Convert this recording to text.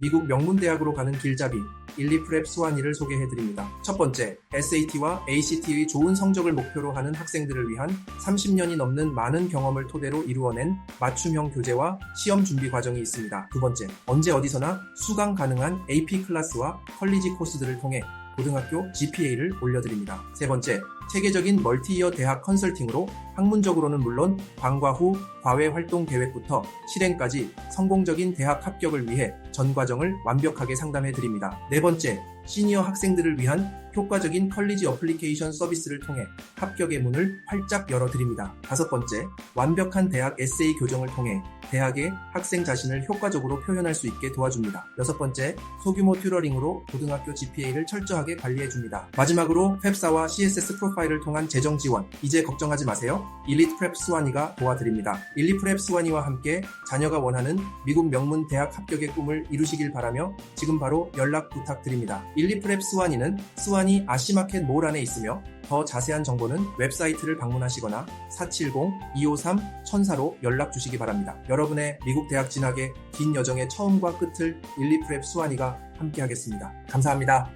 미국 명문대학으로 가는 길잡이 일리프랩 수완이를 소개해드립니다. 첫 번째, SAT와 ACT의 좋은 성적을 목표로 하는 학생들을 위한 30년이 넘는 많은 경험을 토대로 이루어낸 맞춤형 교재와 시험 준비 과정이 있습니다. 두 번째, 언제 어디서나 수강 가능한 AP 클래스와 컬리지 코스들을 통해 고등학교 GPA를 올려드립니다. 세 번째, 체계적인 멀티이어 대학 컨설팅으로 학문적으로는 물론 방과 후 과외 활동 계획부터 실행까지 성공적인 대학 합격을 위해 전 과정을 완벽하게 상담해 드립니다. 네 번째, 시니어 학생들을 위한 효과적인 컬리지 어플리케이션 서비스를 통해 합격의 문을 활짝 열어드립니다. 다섯 번째, 완벽한 대학 에세이 교정을 통해 대학의 학생 자신을 효과적으로 표현할 수 있게 도와줍니다. 여섯 번째, 소규모 튜러링으로 고등학교 GPA를 철저하게 관리해줍니다. 마지막으로 펩사와 CSS 프로파일 을 통한 재정 지원, 이제 걱정하지 마세요. 일리트 프랩 스와니가 도와드립니다. 일리 프랩 스와니와 함께 자녀가 원하는 미국 명문 대학 합격의 꿈을 이루시길 바라며 지금 바로 연락 부탁드립니다. 일리 프랩 스와니는 스와니 아시마켓 몰 안에 있으며 더 자세한 정보는 웹사이트를 방문하시거나 470-253-1000로 연락 주시기 바랍니다. 여러분의 미국 대학 진학의 긴 여정의 처음과 끝을 일리 프랩 수완이가 함께하겠습니다. 감사합니다.